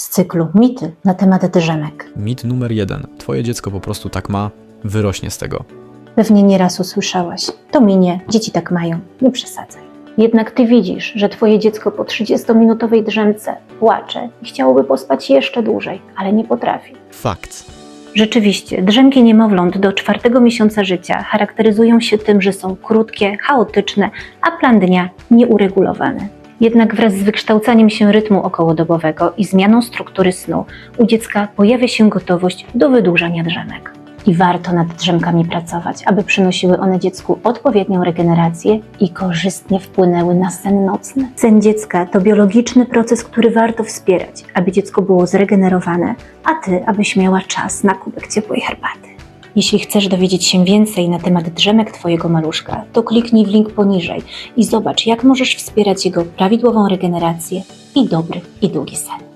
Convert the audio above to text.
z cyklu Mity na temat drzemek. Mit numer jeden. Twoje dziecko po prostu tak ma, wyrośnie z tego. Pewnie nieraz usłyszałaś. To minie, dzieci tak mają, nie przesadzaj. Jednak ty widzisz, że twoje dziecko po 30-minutowej drzemce płacze i chciałoby pospać jeszcze dłużej, ale nie potrafi. Fakt. Rzeczywiście, drzemki niemowląt do czwartego miesiąca życia charakteryzują się tym, że są krótkie, chaotyczne, a plan dnia nieuregulowany. Jednak wraz z wykształcaniem się rytmu okołodobowego i zmianą struktury snu u dziecka pojawia się gotowość do wydłużania drzemek. I warto nad drzemkami pracować, aby przynosiły one dziecku odpowiednią regenerację i korzystnie wpłynęły na sen nocny. Sen dziecka to biologiczny proces, który warto wspierać, aby dziecko było zregenerowane, a ty, abyś miała czas na kubek ciepłej herbaty. Jeśli chcesz dowiedzieć się więcej na temat drzemek Twojego maluszka, to kliknij w link poniżej i zobacz, jak możesz wspierać jego prawidłową regenerację i dobry i długi sen.